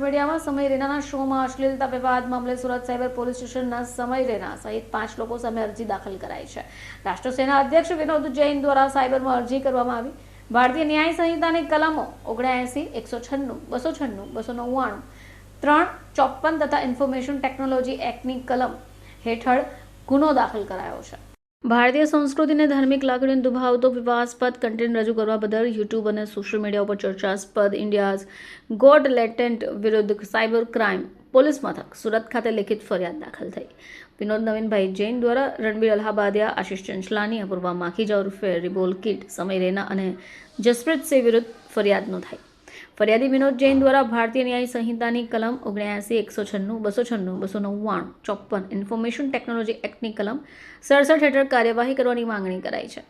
મીડિયામાં સમય રેનાના શોમાં અશ્લીલતા વિવાદ મામલે સુરત સાયબર પોલીસ સ્ટેશનના સમય રેના સહિત પાંચ લોકો સામે અરજી દાખલ કરાઈ છે. રાષ્ટ્રસેના અધ્યક્ષ વિનોદ જૈન દ્વારા સાયબરમાં અરજી કરવામાં આવી. ભારતીય ન્યાય સંહિતાની કલમો ઓગણએસી એકસો છન્નું, બસો છન્નું, બસો નવ્વાણું, ત્રણ, ચોપન તથા ઇન્ફોર્મેશન ટેકનોલોજી એક્ટની કલમ હેઠળ ગુનો દાખલ કરાયો છે. ભારતીય સંસ્કૃતિને ધાર્મિક લાગણીને દુભાવતો વિવાદાસ્પદ કન્ટેન્ટ રજૂ કરવા બદલ યુટ્યુબ અને સોશિયલ મીડિયા ઉપર ચર્ચાસ્પદ ઇન્ડિયાઝ ગોડ લેટેન્ટ વિરુદ્ધ સાયબર ક્રાઇમ પોલીસ મથક સુરત ખાતે લેખિત ફરિયાદ દાખલ થઈ. વિનોદ નવીનભાઈ જૈન દ્વારા રણબીર અલ્હાબાદિયા આશિષ ચંચલાની અપૂર્વા માખીજા ઉર્ફે રિબોલ કિટ, સમય રેના અને જસપ્રીત સિંહ વિરુદ્ધ ફરિયાદ નોંધાઈ. ફરિયાદી વિનોદ જૈન દ્વારા ભારતીય ન્યાય સંહિતાની કલમ ઓગણ્યાસી, એકસો છન્નું, બસો છન્નું, બસો નવ્વાણું, ચોપ્પન ઇન્ફોર્મેશન ટેકનોલોજી એક્ટની કલમ સડસઠ હેઠળ કાર્યવાહી કરવાની માંગણી કરાઈ છે.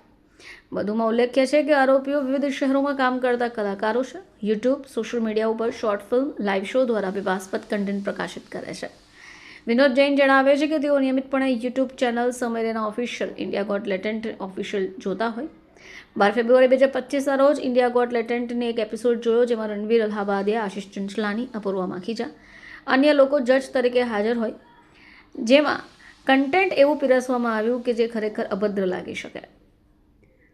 વધુમાં ઉલ્લેખ્ય છે કે આરોપીઓ વિવિધ શહેરોમાં કામ કરતા કલાકારો છે. યુટ્યુબ, સોશિયલ મીડિયા ઉપર શોર્ટ ફિલ્મ લાઇવ શો દ્વારા વિવાસ્પદ કન્ટેન્ટ પ્રકાશિત કરે છે. વિનોદ જૈન જણાવે છે કે તેઓ નિયમિતપણે YouTube channel Samay Raina official India got latent official જોતા હોય. બાર ફેબ્રુઆરી બે હજાર પચીસના રોજ ઇન્ડિયા ગોટ લેટેન્ટની એક એપિસોડ જોયો જેમાં રણવીર અલ્હાબાદિયા આશિષ ચંચલાની અપૂર્વા માખીજા અન્ય લોકો જજ તરીકે હાજર હોય. જેમાં કન્ટેન્ટ એવું પીરસવામાં આવ્યું કે જે ખરેખર અભદ્ર લાગી શકે.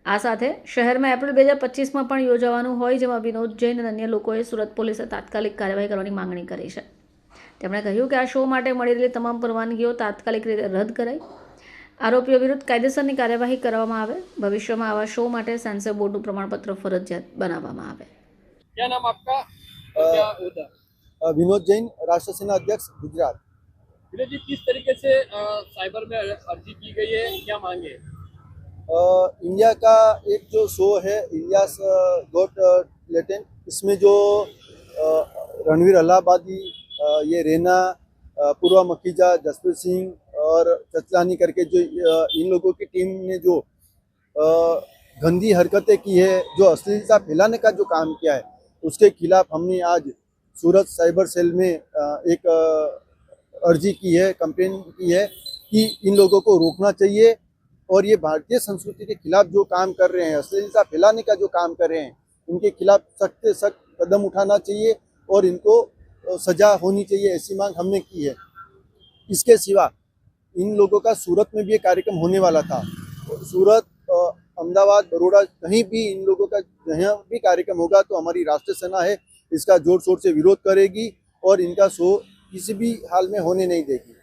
આ સાથે શહેરમાં એપ્રિલ બે હજાર પચીસમાં પણ યોજાવાનું હોય જેમાં વિનોદ જૈન અને અન્ય લોકોએ સુરત પોલીસે તાત્કાલિક કાર્યવાહી કરવાની માંગણી કરી છે. તેમણે કહ્યું કે આ શો માટે મળી રહેલી તમામ પરવાનગીઓ તાત્કાલિક રીતે રદ કરાઈ આરોપીઓ વિરુદ્ધ કાયદેસરની કાર્યવાહી કરવામાં આવે ભવિષ્યમાં આવા શો માટે સેન્સર બોર્ડનું પ્રમાણપત્ર ફરજિયાત બનાવવામાં આવે क्या नाम आपका अ, और क्या होता अ, विनोद जैन राष्ट्र सेना अध्यक्ष गुजरात विनोद जी किस तरीके से अ, साइबर में अर्जी की गई है क्या मांगे अ, इंडिया का एक जो शो है इंडिया गॉट लेटेंट इसमें जो अ, रणवीर अलाहाबादी अ, ये रेना अ, पूर्वा मखीजा जसप्रीत सिंह और चचलानी करके जो इन लोगों की टीम ने जो गंदी हरकतें की है, जो अश्लीलता फैलाने का जो काम किया है, उसके खिलाफ हमने आज सूरत साइबर सेल में एक अर्जी की है, कंप्लेन की है कि इन लोगों को रोकना चाहिए और ये भारतीय संस्कृति के खिलाफ जो काम कर रहे हैं, अश्लीलता फैलाने का जो काम कर रहे हैं, इनके खिलाफ सख्त सख्त कदम उठाना चाहिए और इनको सजा होनी चाहिए ऐसी मांग हमने की है। इसके सिवा इन लोगों का सूरत में भी ये कार्यक्रम होने वाला था। सूरत अहमदाबाद बड़ोड़ा कहीं भी इन लोगों का जहाँ भी कार्यक्रम होगा तो हमारी राष्ट्रीय सेना है, इसका ज़ोर शोर से विरोध करेगी और इनका शो किसी भी हाल में होने नहीं देगी।